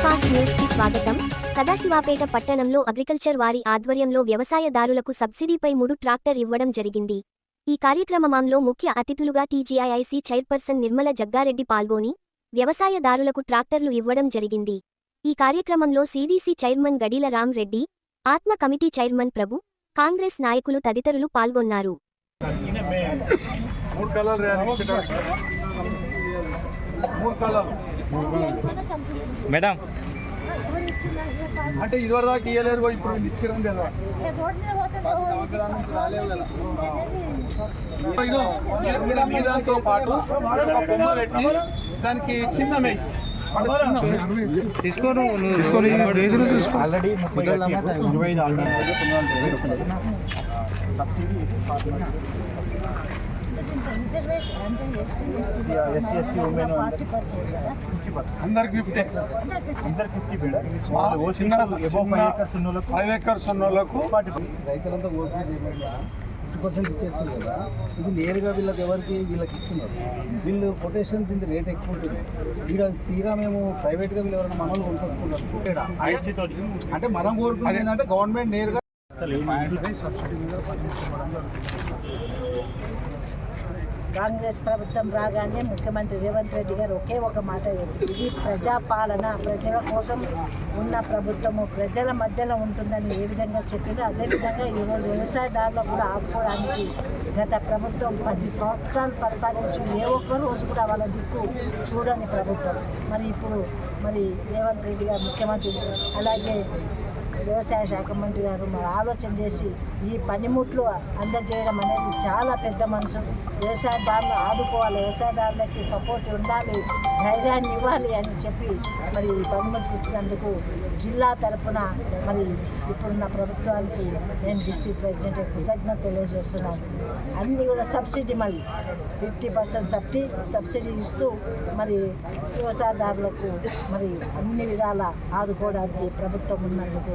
Mass న్యూస్కి స్వాగతం. సదాశివాపేట పట్టణంలో అగ్రికల్చర్ వారి ఆధ్వర్యంలో వ్యవసాయదారులకు సబ్సిడీపై మూడు ట్రాక్టర్ ఇవ్వడం జరిగింది. ఈ కార్యక్రమంలో ముఖ్య అతిథులుగా టీజీఐఐసి చైర్పర్సన్ నిర్మల జగ్గారెడ్డి పాల్గొని వ్యవసాయదారులకు ట్రాక్టర్లు ఇవ్వడం జరిగింది. ఈ కార్యక్రమంలో సీడీసీ చైర్మన్ గడీల రామ్ రెడ్డి ఆత్మ కమిటీ చైర్మన్ ప్రభు కాంగ్రెస్ నాయకులు తదితరులు పాల్గొన్నారు. మూడు. అంటే ఇదివరకు దాకా ఇయ్యలేరు ఇప్పుడు ఇచ్చిరం కదా దాంతో పాటు బొమ్మ పెట్టి దానికి చిన్న మెయ్యి రిజర్వేషన్ అంటే SC ST SC ST women forty percent కదా అందరికి ఫిఫ్టీ అందరు ఫిఫ్టీ ఫైవ్ వాళ్ళకు ఎకర్స్ ఉన్న రైతులంతా ఓపెన్ ఫిఫ్టీ పర్సెంట్ ఇచ్చేస్తారు కదా. ఇది నేరుగా వీళ్ళకి ఎవరికి వీళ్ళకి ఇస్తున్నారు. వీళ్ళు కొటేషన్ దీని రేట్ ఎక్కువ ఉంటుంది. ఇక్కడ తీరా మేము ప్రైవేట్గా వీళ్ళు ఎవరైనా మనల్ని కొనుక్కొచ్చుకున్నారు అంటే మనం కోరుకునేది ఏంటంటే గవర్నమెంట్ నేరుగా అసలు కాంగ్రెస్ ప్రభుత్వం రాగానే ముఖ్యమంత్రి రేవంత్ రెడ్డి గారు ఒకే ఒక మాట ఇది ప్రజాపాలన ప్రజల కోసం ఉన్న ప్రభుత్వము. ప్రజల మధ్యలో ఉంటుందని ఏ విధంగా చెప్పిందో అదేవిధంగా ఈరోజు వ్యవసాయదారులు కూడా ఆదుకోవడానికి గత ప్రభుత్వం పది సంవత్సరాలు పరిపాలించి ఏ ఒక్క రోజు కూడా వాళ్ళ దిక్కు చూడని ప్రభుత్వం. మరి ఇప్పుడు మరి రేవంత్ రెడ్డి గారు ముఖ్యమంత్రి. అలాగే వ్యవసాయ శాఖ మంత్రి గారు మరి ఆలోచన చేసి ఈ పనిముట్లు అందజేయడం అనేది చాలా పెద్ద మనసు. వ్యవసాయదారులు ఆదుకోవాలి వ్యవసాయదారులకి సపోర్ట్ ఉండాలి ధైర్యాన్ని ఇవ్వాలి అని చెప్పి మరి ఈ పనిముట్లు ఇచ్చినందుకు జిల్లా తరపున మరి ఇప్పుడున్న ప్రభుత్వానికి నేను డిస్ట్రిక్ట్ ప్రెసిడెంట్ కృతజ్ఞత తెలియజేస్తున్నాను. అన్నీ కూడా సబ్సిడీ మళ్ళీ ఫిఫ్టీ పర్సెంట్ సబ్సిడీ సబ్సిడీ ఇస్తూ మరి వ్యవసాయదారులకు మరి అన్ని విధాల ఆదుకోవడానికి ప్రభుత్వం ఉన్నందుకు